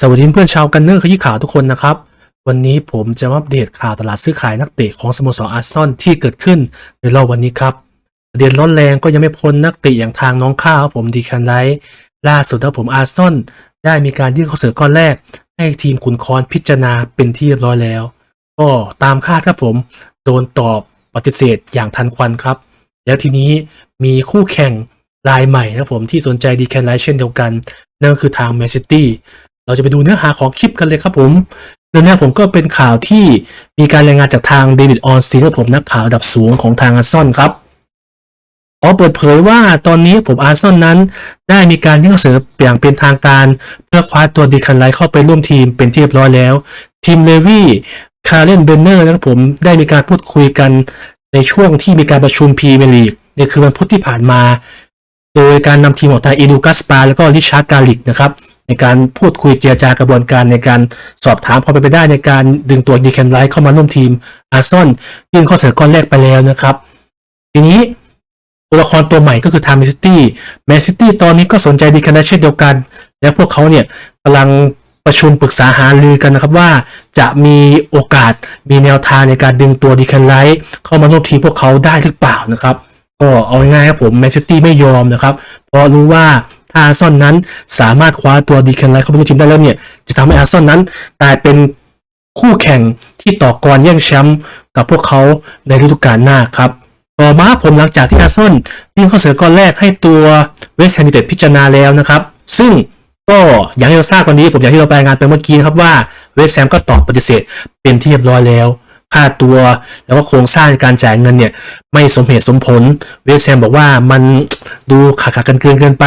สวัสดีเพื่อนชาวกันเนอร์ขยี้ข่าวทุกคนนะครับ วันนี้ผมจะมาอัปเดตข่าวตลาดซื้อขายนักเตะของสโมสรอาร์ซอลที่เกิดขึ้นในรอบวันนี้ครับประเด็นร้อนแรงก็ยังไม่พ้นนักเตะอย่างทางน้องข้าวผมดีแคนไลท์ล่าสุดครับผมอาร์ซอลได้มีการยื่นข้อเสนอก้อนแรก ให้ทีมขุนคอนพิจารณาเป็นที่เรียบร้อยแล้ว ก็ตามคาดครับผมโดนตอบปฏิเสธอย่างทันควันครับ แล้วทีนี้มีคู่แข่งรายใหม่นะผมที่สนใจดีแคนไลท์เช่นเดียวกันนั่นคือทางแมนซิตี้ เราจะไปดูเนื้อหาของคลิปกันเลยครับผมเนื้อหาผมก็เป็นข่าวที่มีการรายงานจากทางเดวิดออนสตีนผมนักข่าวระดับสูงของทางอาร์ซอนครับขอเปิดเผยว่าตอนนี้ผมอาร์ซอนนั้นได้มีการยื่นเสนออย่างเป็นทางการ เพื่อคว้าตัวดีคันไลท์เข้าไปร่วมทีมเป็นที่เรียบร้อยแล้ว ทีมเลวี่คาร์เลนเบนเนอร์นะครับผมได้มีการพูดคุยกันในช่วงที่มีการประชุมพรีเมียร์ลีกในคืนวันพุธที่ผ่านมา โดยการนำทีมของทางเอดูกัสปา แล้วก็ริชาร์ดกาลิกนะครับ ในการพูดคุยเจรจากระบวนการในการสอบถามความเป็นไปได้ในการดึงตัวดีแคนไลท์เข้ามาร่วมทีมอาร์ซอนยื่นข้อเสนอก้อนแรกไปแล้วนะครับ ทีนี้ตัวละครตัวใหม่ก็คือทามแมนซิตี้แมนซิตี้ตอนนี้ก็สนใจดีแคนไลท์เช่นเดียวกัน และพวกเขาเนี่ยกำลังประชุมปรึกษาหารือกันนะครับว่าจะมีโอกาสมีแนวทางในการดึงตัวดีแคนไลท์เข้ามาร่วมทีมพวกเขาได้หรือเปล่านะครับก็เอาง่ายๆครับผมแมนซิตี้ไม่ยอมนะครับ เพราะรู้ว่า ถ้าอาร์ซอนนั้นสามารถคว้าตัวดีแคนไลท์เข้าไปร่วมทีมได้แล้วเนี่ย จะทำให้อาร์ซอนนั้นกลายเป็นคู่แข่งที่ต่อกรแย่งแชมป์กับพวกเขาในฤดูกาลหน้าครับ ต่อมาผมหลังจากที่อาร์ซอนยื่นข้อเสนอก้อนแรกให้ตัวเวสต์แฮมยูไนเต็ดพิจารณาแล้วนะครับ ซึ่งก็อย่างที่เราทราบวันนี้ผมอย่างที่เรารายงานไปเมื่อกี้นะครับว่าเวสต์แฮมก็ตอบปฏิเสธเป็นที่เรียบร้อยแล้ว ค่าตัว แล้วก็โครงสร้างการจ่ายเงินเนี่ยไม่สมเหตุสมผล เวสแฮมบอกว่ามันดูขาดขาดกันเกินเกินไป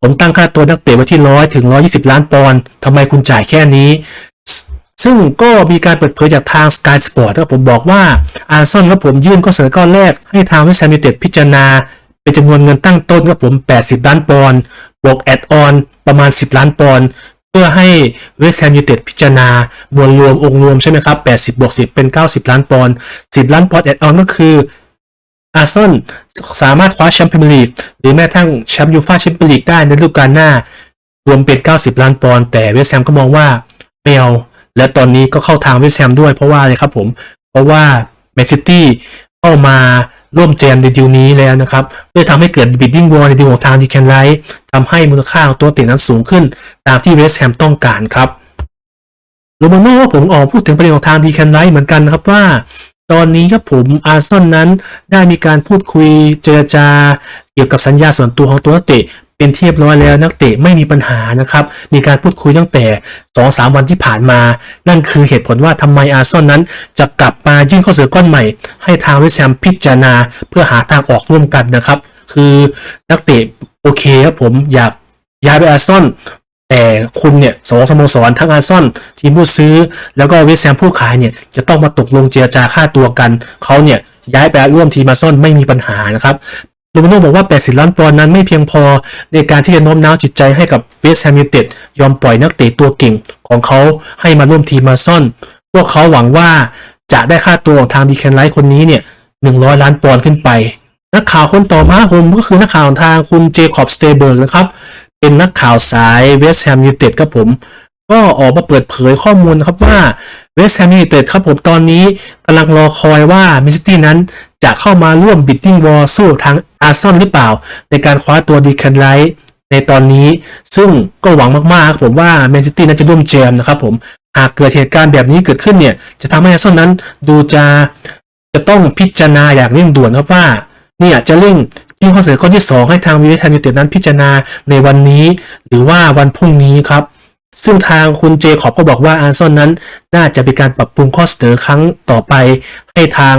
ผมตั้งค่าตัวนักเตะไว้ที่ร้อยถึงร้อยี่สิบล้านปอนด์ทำไมคุณจ่ายแค่นี้ ซึ่งก็มีการเปิดเผยจากทาง Sky Sport ครับผมบอกว่าอาร์ซอนครับผมยื่นข้อเสนอก้อนแรก ให้ทางเวสแฮมยูเต็ดพิจารณา เป็นจำนวนเงินตั้งต้นครับผม 80 ล้านปอนด์บวกแอดออนประมาณ 10 ล้านปอนด์ เพื่อให้เวสแฮมยูเต็ดพิจารณามวลรวมองค์รวมใช่ไหมครับ 80บวก10 เป็น 90 ล้านปอนด์10 ล้านปอนด์แอดออนก็คืออาร์ซอนสามารถคว้าแชมป์พรีเมียร์ลีกหรือแม้กระทั่งแชมป์ยูฟ่าแชมเปี้ยนลีกได้ในฤดูกาลหน้า รวมเป็น 90 ล้านปอนด์แต่เวสแฮมก็มองว่าไม่เอาและตอนนี้ก็เข้าทางเวสแฮมด้วยเพราะว่าอะไรครับผม เพราะว่าแมนซิตี้เข้ามา ร่วมแจมในดีลนี้แล้วนะครับเพื่อทำให้เกิดบิดดิ้งวอลในดีลของทางดีแคนไลท์ทำให้มูลค่าของตัวเตะนั้นสูงขึ้น ตามที่เวสแฮมต้องการครับโรมาโน่ว่าผมออกพูดถึงประเด็นของทางดีแคนไลท์เหมือนกันนะครับว่า ตอนนี้ครับผมอาร์ซอนนั้นได้มีการพูดคุยเจรจา เกี่ยวกับสัญญาส่วนตัวของตัวนักเตะ เป็นเรียบร้อยแล้วนักเตะไม่มีปัญหานะครับ มีการพูดคุยตั้งแต่2-3วันที่ผ่านมา นั่นคือเหตุผลว่าทำไมอาร์ซอนนั้น จะกลับมายื่นข้อเสนอก้อนใหม่ ให้ทางวสต์แฮมพิจารณาเพื่อหาทางออกร่วมกันนะครับ คือนักเตะโอเคครับผมอยากย้ายไปอาร์ซอนแต่คุณเนี่ยสองสโมสรทั้งอาร์ซอนทีมผู้ซื้อ แล้วก็เวสต์แฮมผู้ขายเนี่ยจะต้องมาตกลงเจรจาค่าตัวกันเขาเนี่ยย้ายไปร่วมทีมอาร์ซอนไม่มีปัญหานะครับ โรมาโน่บอกว่า 80 ล้านปอนด์นั้นไม่เพียงพอในการที่จะโน้มน้าวจิตใจให้กับเวสต์แฮมยูเต็ดยอมปล่อยนักเตะตัวเก่งของเขาให้มาร่วมทีมอาร์ซอน พวกเขาหวังว่าจะได้ค่าตัวของทางดีแคนไลท์คนนี้เนี่ย 100 ล้านปอนด์ขึ้นไป นักข่าวคนต่อมาผมก็คือนักข่าวทางคุณเจคอบสเตเบิร์กนะครับ เป็นนักข่าวสายเวสต์แฮมยูเต็ดครับผม ก็ออกมาเปิดเผยข้อมูลครับว่าเวสต์แฮมยูเต็ดครับผมตอนนี้กำลังรอคอยว่ามิสตี้นั้น จะเข้ามาร่วมบิดดิ้งวอลสู้ทางอาร์ซอนหรือเปล่า ในการคว้าตัวดีแคนไลท์ในตอนนี้ ซึ่งก็หวังมากๆครับผมว่าแมนซิตี้นั้นจะร่วมแจมนะครับผมหากเกิดเหตุการณ์แบบนี้เกิดขึ้นเนี่ย จะทำให้อาร์ซอนนั้นดูจะจะต้องพิจารณาอย่างเร่งด่วนครับว่าเนี่ยจะเร่งยื่นข้อเสนอข้อที่ 2 ให้ทางวิเวทยายูเต็ดนั้นพิจารณาในวันนี้หรือว่าวันพรุ่งนี้ครับ ซึ่งทางคุณเจคอบก็บอกว่าอาร์ซอนนั้น น่าจะเป็นการปรับปรุงข้อเสนอครั้งต่อไปให้ทาง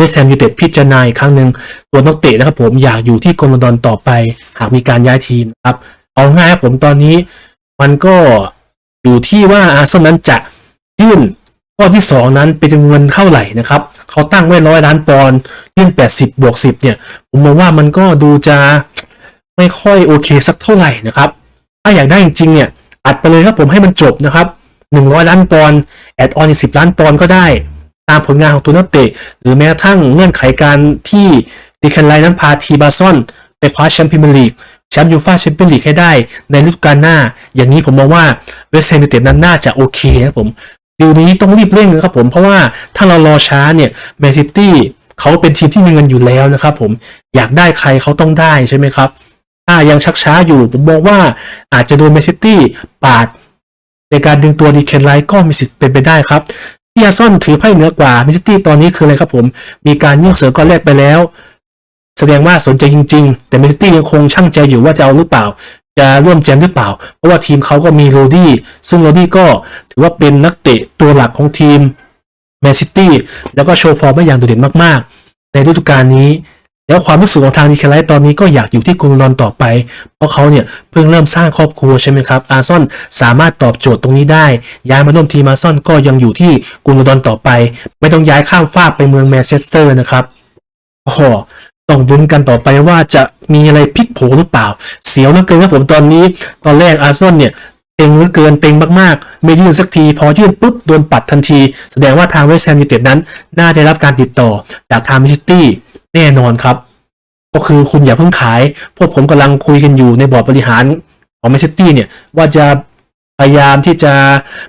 วสต์แฮมยูเต็ดพิจารณาอีกครั้งหนึ่งตัวนักเตะนะครับผมอยากอยู่ที่กรมลอนดอนต่อไปหากมีการย้ายทีมนะครับเอาง่ายครับผมตอนนี้มันก็อยู่ที่ว่าอาร์ซอนนั้นจะยื่นข้อที่ 2 นั้นเป็นจำนวนเท่าไหร่นะครับเขาตั้งไว้ร้อยล้านปอนด์ยื่น80 บวก 10 เนี่ย ผมมองว่ามันก็ดูจะไม่ค่อยโอเคสักเท่าไหร่นะครับ ถ้าอยากได้จริงๆเนี่ยอัดไปเลยครับผมให้มันจบนะครับ100 ล้านปอนด์แอดออนอีก10 ล้านปอนด์ก็ได้ ตามผลงานของตัวนักเตะ หรือแม้กระทั่งเงื่อนไขการที่ดีแคนไลน์นั้นพาทีบาซอนไปคว้าแชมป์พรีเมียร์ลีกแชมป์ยูฟ่าแชมเปี้ยนลีกให้ได้ในฤดูกาลหน้า อย่างนี้ผมมองว่าเวสต์แฮมยูไนเต็ดนั้นน่าจะโอเคครับผมดีลนี้ต้องรีบเร่งนะครับผมเพราะว่าถ้าเรารอช้าเนี่ยแมนซิตี้เขาเป็นทีมที่มีเงินอยู่แล้วนะครับผมอยากได้ใครเขาต้องได้ใช่ไหมครับถ้ายังชักช้าอยู่ผมมองว่าอาจจะโดนแมนซิตี้ปาดในการดึงตัวดีเคนไลท์ก็มีสิทธิ์เป็นไปได้ครับ ที่อาร์ซอนถือไพ่เหนือกว่าแมนซิตี้ตอนนี้คืออะไรครับผม มีการยื่นเสือก้อนแรกไปแล้ว แสดงว่าสนใจจริง ๆ แต่แมนซิตี้ยังคงช่างใจอยู่ว่าจะเอาหรือเปล่า จะร่วมแจมหรือเปล่า เพราะว่าทีมเขาก็มีโรดี้ซึ่งโรดี้ก็ถือว่าเป็นนักเตะตัวหลักของทีมแมนซิตี้แล้วก็โชว์ฟอร์มได้อย่างโดดเด่นมากๆ ในฤดูกาลนี้ แล้วความรู้สึกของทางดีแคลไลตอนนี้ก็อยากอยู่ที่กรุงลอนดอนต่อไป เพราะเขาเนี่ยเพิ่งเริ่มสร้างครอบครัวใช่ไหมครับอาร์ซอนสามารถตอบโจทย์ตรงนี้ได้ ย้ายมาร่วมทีมอาซอนก็ยังอยู่ที่กรุงลอนดอนต่อไป ไม่ต้องย้ายข้ามฟากไปเมืองแมนเชสเตอร์นะครับโอ้โหต้องลุ้นกันต่อไปว่าจะมีอะไรพลิกโผหรือเปล่า เสียวเหลือเกินครับผมตอนนี้ ตอนแรกอาร์ซอนเนี่ยเต็งเหลือเกินเต็งมากๆ ไม่ยื่นสักที พอยื่นปุ๊บโดนปัดทันที แสดงว่าทางเวสต์แฮมยูไนเต็ดนั้น น่าจะรับการติดต่อจากทางมนซิตี้ แน่นอนครับ ก็คือคุณอย่าเพิ่งขาย พวกผมกำลังคุยกันอยู่ในบอร์ดบริหารของแมนซิตี้เนี่ย ว่าจะพยายามที่จะ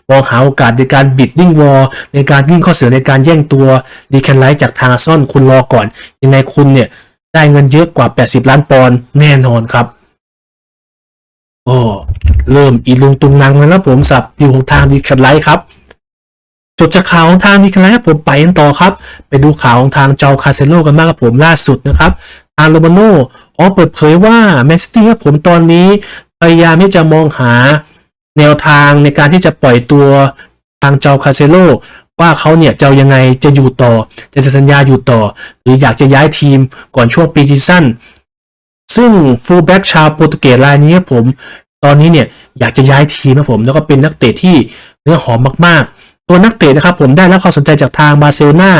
มองหาโอกาสในการบิดดิ้งวอลในการยื่นข้อเสนอในการแย่งตัวดีแคนไลท์จากทางอาร์ซอนคุณรอก่อน ยังไงคุณเนี่ย ได้เงินเยอะกว่า 80 ล้านปอนด์แน่นอนครับโอ้เริ่มอีลุงตุงนังแล้วนะผมสับดิวของทางดีแคนไลท์ครับ จบจากข่าวของทางดีแคนไลท์ครับผมไปกันต่อครับ ไปดูข่าวของทางเจ้าคาเซโลกันบ้างครับผมล่าสุดนะครับทางโรมาโน่อ๋อเปิดเผยว่าแมนซิตี้ครับผมตอนนี้พยายามที่จะมองหาแนวทางในการที่จะปล่อยตัวทางเจ้าคาเซโลว่าเขาเนี่ยจะยังไงจะอยู่ต่อ จะเซ็นสัญญาอยู่ต่อ หรืออยากจะย้ายทีมก่อนช่วงปีซีซั่นซึ่งฟูลแบ็กชาวโปรตุเกสรายนี้ผม ตอนนี้เนี่ยอยากจะย้ายทีมนะผม แล้วก็เป็นนักเตะที่เนื้อหอมมากๆ ตัวนักเตะนะครับผมได้รับความสนใจจากทางบาร์เซโลนา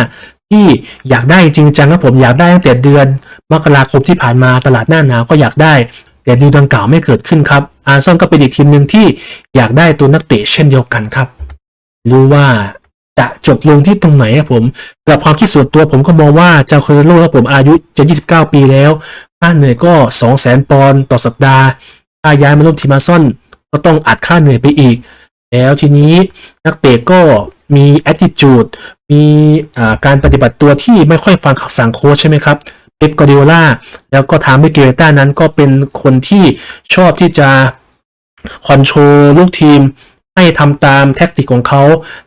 ที่อยากได้จริงจังครับผมอยากได้ตั้งแต่เดือนมกราคมที่ผ่านมาตลาดหน้าหนาวก็อยากได้ แต่ดีลดังกล่าวไม่เกิดขึ้นครับอาร์ซอนก็เป็นอีกทีมหนึ่งที่อยากได้ตัวนักเตะเช่นเดียวกันครับ รู้ว่าจะจบลงที่ตรงไหนครับผมกับความคิดส่วนตัวผมก็มองว่าเจ้าคาร์โลครับผมอายุจะ 29 ปีแล้วค่าเหนื่อยก็ 200,000ปอนด์ต่อสัปดาห์ถ้าย้ายมาร่วมทีมอาร์ซอนก็ต้องอัดค่าเหนื่อยไปอีก แล้วทีนี้นักเตะก็มี attitude มีการปฏิบัติตัวที่ไม่ค่อยฟังคำสั่งโค้ชใช่ไหมครับเป๊ปกอร์ดิโอลาแล้วก็ทางมิเกลต้านั้นก็เป็นคนที่ชอบที่จะคอนโทรลลูกทีม ให้ทำตามแท็กติกของเขา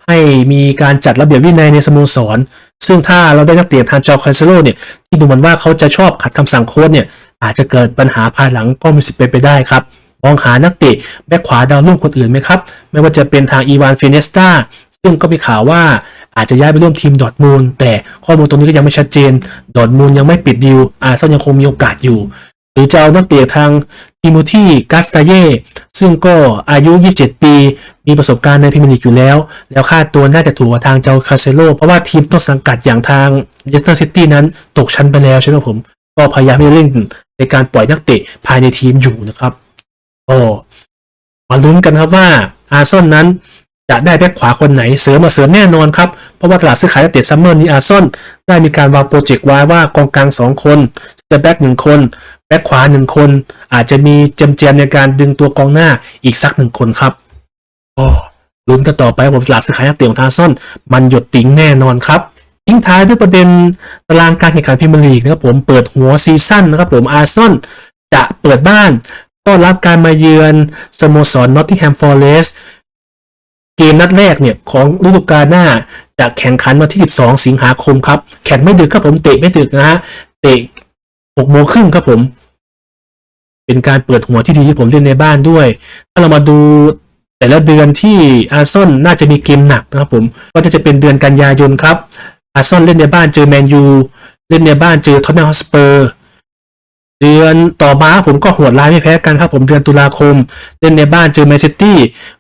ให้มีการจัดระเบียบวินัยในสโมสร ซึ่งถ้าเราได้นักเตะทางจ้าคาเซโลเนี่ย ที่ดูเหมือนว่าเขาจะชอบขัดคำสั่งโค้ชเนี่ย อาจจะเกิดปัญหาภายหลังก็มีสิทธิ์เป็นไปได้ครับ มองหานักเตะแบ็คขวาดาวรุ่งคนอื่นไหมครับ ไม่ว่าจะเป็นทางอีวานเฟเนสตาซึ่งก็มีข่าวว่าอาจจะย้ายไปร่วมทีมดอทมูลแต่ข้อมูลตรงนี้ก็ยังไม่ชัดเจน ดอทมูลยังไม่ปิดดีลอาร์เซนยังคงมีโอกาสอยู่ หรือจะเอานักเตะทางทิโมธีกัสตาเย่ซึ่งก็อายุ 27 ปี มีประสบการณ์ในพรีเมียร์ลีกอยู่แล้ว แล้วค่าตัวน่าจะถูกกว่าทางเจ้าคาเซโลเพราะว่าทีมต้นสังกัดอย่างทางเลสเตอร์ซิตี้นั้นตกชั้นไปแล้วใช่ไหมผม ก็พยายามที่เร่งในการปล่อยนักเตะภายในทีมอยู่นะครับ ก็มาลุ้นกันครับว่าอาร์ซอลนั้นจะได้แบ็คขวาคนไหนเสริมมาเสริมแน่นอนครับ เพราะว่าตลาดซื้อขายนักเตะซัมเมอร์นี้อาร์ซอนได้มีการวางโปรเจกต์ไว้ว่ากองกลาง 2 คนจะแบ็คหนึ่งคน แบ็คขวา 1 คน อาจจะมีเจมเจมในการดึงตัวกองหน้าอีกสักหนึ่งคนครับก็ลุ้นกันต่อไปว่าตลาดซื้อขายนักเตะของอาร์ซอนมันหยดติ๋งแน่นอนครับทิ้งท้ายด้วยประเด็นตารางการแข่งขันพรีเมียร์ลีกนะครับผมเปิดหัวซีซั่นนะครับผมอาร์ซอนจะเปิดบ้าน ต้อนรับการมาเยือนสโมสรนอตติงแฮมฟอร์เรสเกมนัดแรกเนี่ยของฤดูกาลหน้าจะแข่งขันวันที่ 12 สิงหาคมครับ แข่งไม่ดึกครับผมเตะไม่ดึกนะฮะเตะ6โมงครึ่งครับผม เป็นการเปิดหัวที่ดีที่ผมเล่นในบ้านด้วย ถ้าเรามาดูแต่ละเดือนที่อาร์ซอนน่าจะมีเกมหนักนะครับผมก็จะเป็นเดือนกันยายนครับอาร์ซอนเล่นในบ้านเจอแมนยูเล่นในบ้านเจอท็อตแนมฮอสเปอร์ เดือนต่อมาผมก็โหดร้ายไม่แพ้กันครับผมเดือนตุลาคม เล่นในบ้านเจอแมนซิตี้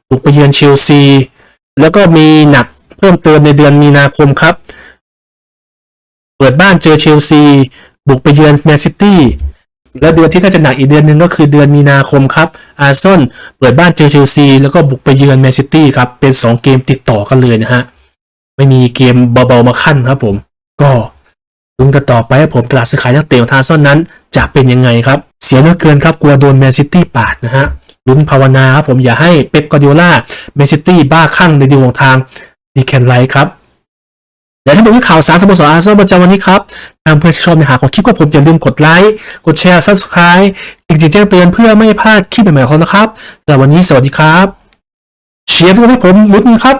บุกไปเยือนเชลซี แล้วก็มีหนักเพิ่มเติมในเดือนมีนาคมครับ เปิดบ้านเจอเชลซี บุกไปเยือนแมนซิตี้แล้วเดือนที่น่าจะหนักอีกเดือนหนึ่งก็คือเดือนมีนาคมครับอาร์ซอนเปิดบ้านเจอเชลซีแล้วก็บุกไปเยือนแมนซิตี้ครับ เป็น 2 เกมติดต่อกันเลยนะฮะ ไม่มีเกมเบาๆมาขั้นครับผม ก็ลุ้นกันต่อไปผมตลาดซื้อขายนักเตะของทางอาร์ซอนนั้น จะเป็นยังไงครับ เสียเหลือเกินครับกลัวโดนแมนซิตี้ปาดนะฮะลุ้นภาวนาครับผมอย่าให้เป๊ปกวาร์ดิโอลาแมนซิตี้บ้าคลั่งในดีวงทางดีแคนไลท์ครับและถ้าเป็นข่าวสารสโมสรอาร์เซนอลประจำวันนี้ครับทางเพื่อนชอบในอหาของคลิปก็ผมอย่าลืมกดไลค์กดแชร์ subscribe จริงแจ้งเตือนเพื่อไม่พลาดคลิปใหม่ๆของนะครับสำหรับวันนี้สวัสดีครับ เชียร์ทุกคนให้ผมลุ้นครับ